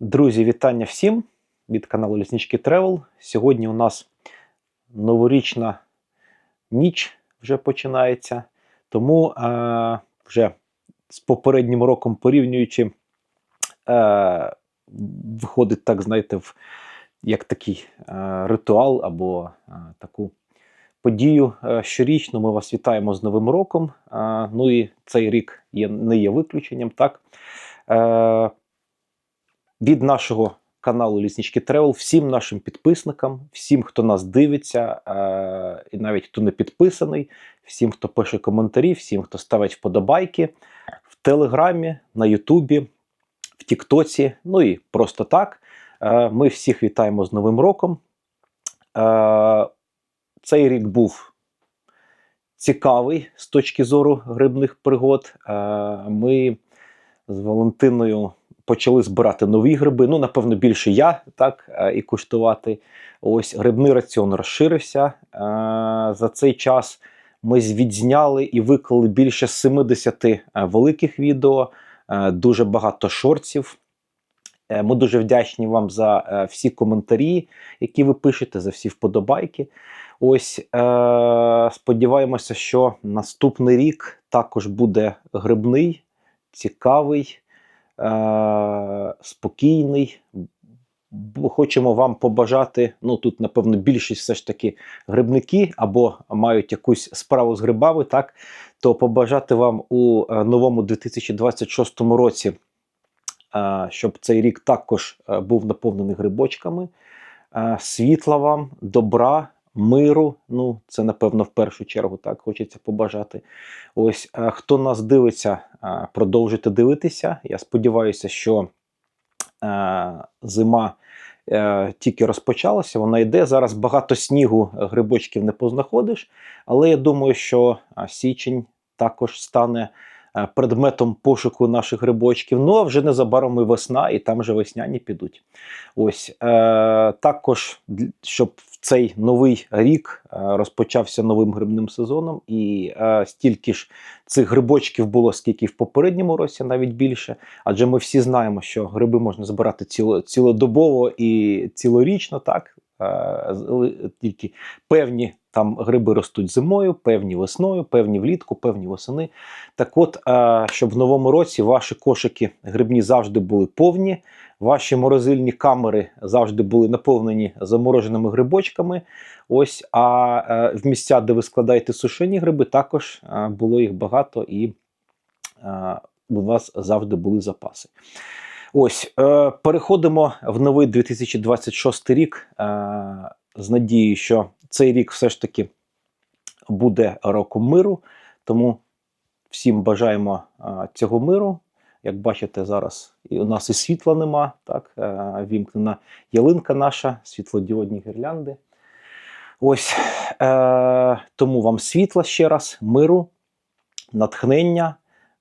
Друзі, вітання всім від каналу Ліснички Тревел. Сьогодні у нас новорічна ніч вже починається. Тому е, вже з попереднім роком порівнюючи, е, виходить, так, знаєте, в, як такий е, ритуал або е, таку подію е, щорічно. Ми вас вітаємо з Новим роком. Е, ну і цей рік є, не є виключенням. так. Е, від нашого каналу Ліснички Тревел всім нашим підписникам, всім, хто нас дивиться, е, і навіть хто не підписаний, всім, хто пише коментарі, всім, хто ставить вподобайки в Телеграмі, на Ютубі, в Тіктоці, ну і просто так. Е, ми всіх вітаємо з Новим роком. Е, цей рік був цікавий з точки зору грибних пригод. Е, ми з Валентиною почали збирати нові гриби. Ну, напевно, більше я так е, і куштувати. Ось грибний раціон розширився. Е, За цей час ми відзняли і виклали більше 70 е, великих відео, дуже багато шортів. Е, Ми дуже вдячні вам за всі коментарі, які ви пишете, за всі вподобайки. Ось сподіваємося, що наступний рік також буде грибний, цікавий, спокійний. Хочемо вам побажати. Ну тут, напевно, більшість все ж таки грибники або мають якусь справу з грибами, так то побажати вам у е, новому 2026 році, е, щоб цей рік також е, був наповнений грибочками. Е, Світла вам, добра, миру. Ну, це напевно в першу чергу так хочеться побажати. Ось хто нас дивиться, продовжуйте дивитися. Я сподіваюся, що зима е, тільки розпочалася, вона йде. Зараз багато снігу, е, грибочків не познаходиш, але я думаю, що січень також стане е, предметом пошуку наших грибочків. Ну а вже незабаром і весна, і там вже весняні підуть. Ось також, щоб цей новий рік е, розпочався новим грибним сезоном, і е, стільки ж цих грибочків було, скільки в попередньому році, навіть більше. Адже ми всі знаємо, що гриби можна збирати ціло, цілодобово і цілорічно, так. Е, Тільки певні там гриби ростуть зимою, певні весною, певні влітку, певні восени. Так от, щоб в новому році ваші кошики грибні завжди були повні, ваші морозильні камери завжди були наповнені замороженими грибочками. Ось, а е, в місця, де ви складаєте сушені гриби, також е, було їх багато і е, у вас завжди були запаси. Ось, переходимо в новий 2026 рік з надією, що цей рік все ж таки буде роком миру. Тому всім бажаємо цього миру. Як бачите, зараз і у нас і світла нема, так, е, вімкнена ялинка наша, світлодіодні гірлянди. Ось е, тому вам світла ще раз, миру, натхнення,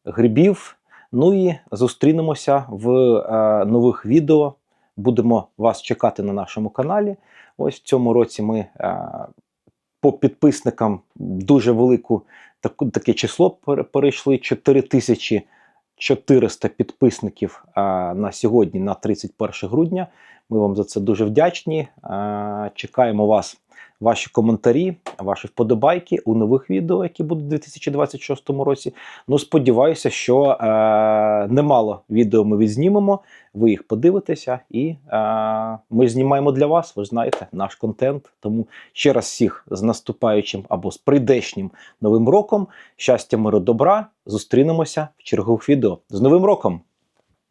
грибів. Ну і зустрінемося в е, нових відео. Будемо вас чекати на нашому каналі. Ось в цьому році ми е, по підписникам дуже велику таку, таке число пере- перейшли 4400 підписників на сьогодні, на 31 грудня. Ми вам за це дуже вдячні. Чекаємо вас, ваші коментарі, ваші вподобайки у нових відео, які будуть у 2026 році. Ну, сподіваюся, що е, немало відео ми відзнімемо. Ви їх подивитеся, і е, ми знімаємо для вас. Ви знаєте, наш контент. Тому ще раз всіх з наступаючим або з прийдешнім новим роком. Щастя, миру, добра. Зустрінемося в чергових відео. З Новим роком!